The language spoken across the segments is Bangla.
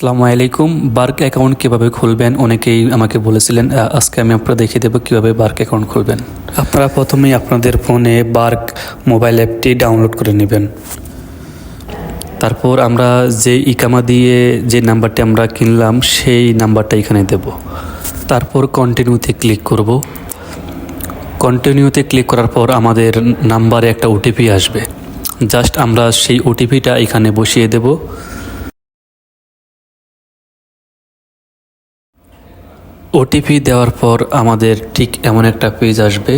আসসালামু আলাইকুম। বার্ক অ্যাকাউন্ট কীভাবে খুলবেন? অনেকেই আমাকে বলেছিলেন আজকে আমি আপনারা দেখিয়ে দেবো কীভাবে বার্ক অ্যাকাউন্ট খুলবেন। আপনারা প্রথমেই আপনাদের ফোনে বার্ক মোবাইল অ্যাপটি ডাউনলোড করে নেবেন। তারপর আমরা যে ইকামা দিয়ে যে নাম্বারটি আমরা কিনলাম, সেই নাম্বারটা এখানে দেব। তারপর কন্টিনিউতে ক্লিক করব। কন্টিনিউতে ক্লিক করার পর আমাদের নাম্বারে একটা ওটিপি আসবে। জাস্ট আমরা সেই ওটিপিটা এখানে বসিয়ে দেবো। ওটিপি দেওয়ার পর আমাদের ঠিক এমন একটা পেজ আসবে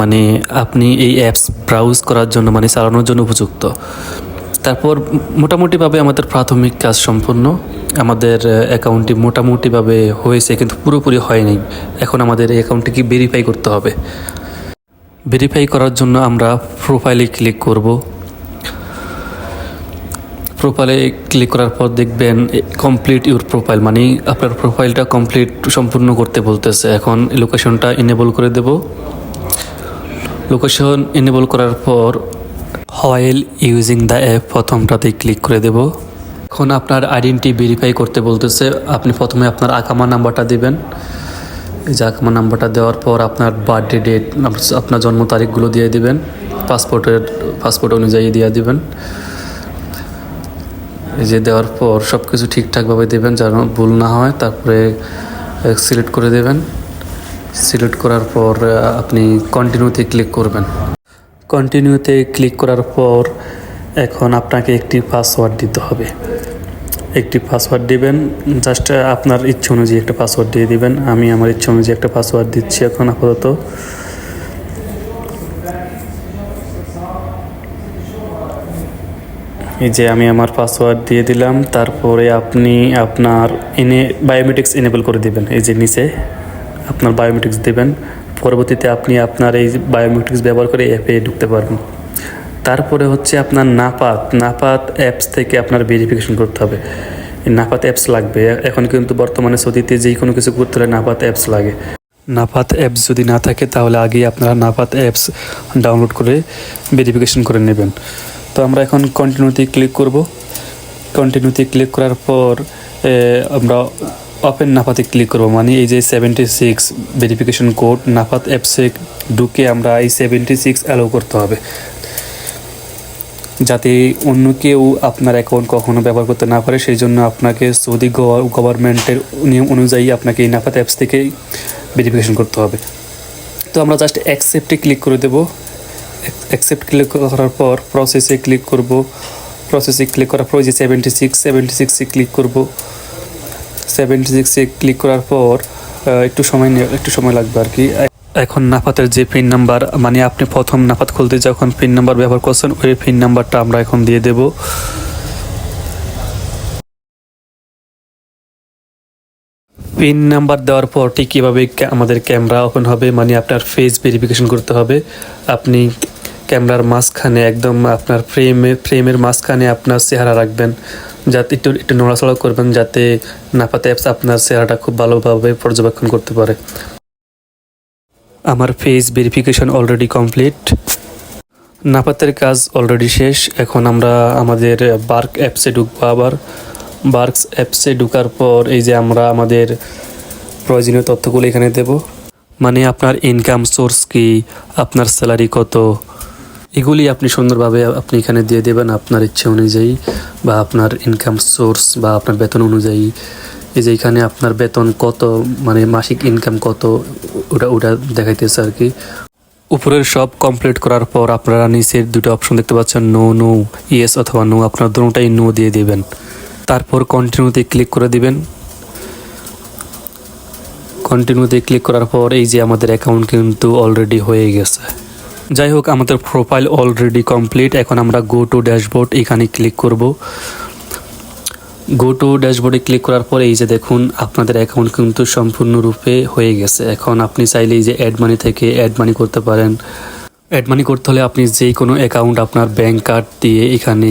মানে আপনি এই অ্যাপস ব্রাউজ করার জন্য মানে চালানোর জন্য উপযুক্ত। তারপর মোটামুটিভাবে আমাদের প্রাথমিক কাজ সম্পূর্ণ। আমাদের অ্যাকাউন্টটি মোটামুটিভাবে হয়েছে, কিন্তু পুরোপুরি হয়নি। এখন আমাদের এই অ্যাকাউন্টটিকে ভেরিফাই করতে হবে। ভেরিফাই করার জন্য আমরা প্রোফাইলে ক্লিক করব। প্রোফাইলে ক্লিক করার পর দেখবেন কমপ্লিট ইউর প্রোফাইল মানে আপনার প্রোফাইলটা কমপ্লিট সম্পূর্ণ করতে বলতেছে। এখন লোকেশনটা এনেবল করে দেব। লোকেশন এনেবল করার পর হোয়াইল ইউজিং দ্য অ্যাপ প্রথমটাতে ক্লিক করে দেব। এখন আপনার আইডেন্টি ভেরিফাই করতে বলতেছে। আপনি প্রথমে আপনার আকামা নাম্বারটা দিবেন। এই যে আকামা নাম্বারটা দেওয়ার পর আপনার বার্থডে ডেট আপনার জন্ম তারিখগুলো দিয়ে দিবেন। পাসপোর্টের পাসপোর্ট অনুযায়ী দিয়ে দিবেন। যে দেওয়ার পর সব কিছু ঠিকঠাকভাবে দেবেন, যেন ভুল না হয়। তারপরে সিলেক্ট করে দেবেন। সিলেক্ট করার পর আপনি কন্টিনিউতে ক্লিক করবেন। কন্টিনিউতে ক্লিক করার পর, এখন আপনাকে একটি পাসওয়ার্ড দিতে হবে। একটি পাসওয়ার্ড দিবেন জাস্ট আপনার ইচ্ছে অনুযায়ী একটা পাসওয়ার্ড দিয়ে দিবেন। আমি আমার ইচ্ছে অনুযায়ী একটা পাসওয়ার্ড দিচ্ছি এখন আপাতত। এই যে আমি আমার পাসওয়ার্ড দিয়ে দিলাম, তারপরে আপনি আপনার এনে বায়োমেট্রিক্স এনেবল করে দিবেন, এই যে নিচে আপনার বায়োমেট্রিক্স দেবেন। পরবর্তীতে আপনি আপনার এই বায়োমেট্রিক্স ব্যবহার করে অ্যাপে ঢুকতে পারবেন। তারপরে হচ্ছে আপনার নাপাত নাপাত অ্যাপস থেকে আপনার ভেরিফিকেশন করতে হবে। এই নাপাত অ্যাপস লাগবে, এখন কিন্তু বর্তমানে সৌদিতে যেই কোনো কিছু করতে হলে নাপাত অ্যাপস লাগে। নাপাত অ্যাপস যদি না থাকে, তাহলে আগেই আপনারা নাপাত অ্যাপস ডাউনলোড করে ভেরিফিকেশন করে নেবেন। তো আমরা এখন কন্টিনিউতে ক্লিক করব। কন্টিনিউতে ক্লিক করার পর আমরা ওপেন নাফাতে ক্লিক করব। মানে এই যে সেভেন্টি সিক্স ভেরিফিকেশন কোড নাফাত অ্যাপসে ঢুকে আমরা এই সেভেন্টি সিক্স অ্যালো করতে হবে। যাতে অন্য কেউ আপনার অ্যাকাউন্ট কখনো ব্যবহার করতে না পারে, সেই জন্য আপনাকে সৌদি গভর্নমেন্টের নিয়ম অনুযায়ী আপনাকে এই নাফাত অ্যাপস থেকে ভেরিফিকেশন করতে হবে। তো আমরা জাস্ট অ্যাকসেপ্টে ক্লিক করে দেবো। অ্যাকসেপ্ট ক্লিক করার পর প্রসেসে ক্লিক করব। প্রসেসে ক্লিক করার পর যে সেভেন্টি সিক্স সেভেন্টি সিক্সে ক্লিক করব। সেভেন্টি সিক্সে ক্লিক করার পর একটু সময় একটু সময় লাগবে আর কি। এখন নাফাতের যে পিন নাম্বার মানে আপনি প্রথম নাফাত খুলতে যখন পিন নাম্বার ব্যবহার করছেন, ওই পিন নাম্বারটা আমরা এখন দিয়ে দেব। পিন নাম্বার দেওয়ার পর ঠিক কীভাবে আমাদের ক্যামেরা ওপেন হবে মানে আপনার ফেস ভেরিফিকেশন করতে হবে। আপনি ক্যামেরার মাঝখানে একদম আপনার ফ্রেমে ফ্রেমের মাঝখানে আপনার চেহারা রাখবেন। যাতে একটু একটু নড়াচড়া করবেন যাতে নাপাতে অ্যাপস আপনার চেহারাটা খুব ভালোভাবে পর্যবেক্ষণ করতে পারে। আমার ফেস ভেরিফিকেশন অলরেডি কমপ্লিট নাপাতের কাজ অলরেডি শেষ। এখন আমরা আমাদের বার্ক অ্যাপসে ঢুকবো আবার। বার্কস অ্যাপসে ঢুকার পর এই যে আমরা আমাদের প্রয়োজনীয় তথ্যগুলো এখানে দেব। মানে আপনার ইনকাম সোর্স কি? আপনার স্যালারি কত? এগুলি আপনি সুন্দরভাবে আপনি এখানে দিয়ে দেবেন আপনার ইচ্ছে অনুযায়ী বা আপনার ইনকাম সোর্স বা আপনার বেতন অনুযায়ী। এই যে এখানে আপনার বেতন কত মানে মাসিক ইনকাম কত, ওটা ওটা দেখাইতেছে আর কি। উপরের সব কমপ্লিট করার পর আপনারা নিচের দুটো অপশন দেখতে পাচ্ছেন নো নো ইয়েস অথবা নো আপনার দুটোটাই নো দিয়ে দেবেন। তারপর কন্টিনিউতে ক্লিক করে দিবেন। কন্টিনিউতে ক্লিক করার পর এই যে আমাদের অ্যাকাউন্ট কিন্তু অলরেডি হয়ে গেছে। যাই হোক আমাদের প্রোফাইল অলরেডি কমপ্লিট এখন আমরা গো টু ড্যাশবোর্ড এখানে ক্লিক করব। গো টু ড্যাশবোর্ডে ক্লিক করার পর এই যে দেখুন, আপনাদের অ্যাকাউন্ট কিন্তু সম্পূর্ণরূপে হয়ে গেছে। এখন আপনি চাইলে এই যে অ্যাড মানি থেকে অ্যাড মানি করতে পারেন। অ্যাড মানি করতে হলে আপনি যেই কোনো অ্যাকাউন্ট আপনার ব্যাংক কার্ড দিয়ে এখানে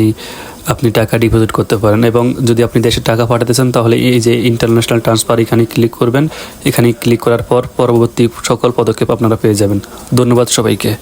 আপনি টাকা ডিপোজিট করতে পারেন। এবং যদি আপনি দেশে টাকা পাঠাতে চান, তাহলে এই যে ইন্টারন্যাশনাল ট্রান্সফার এখানে ক্লিক করবেন। এখানে ক্লিক করার পর পরবর্তী সকল পদক্ষেপ আপনারা পেয়ে যাবেন। ধন্যবাদ সবাইকে।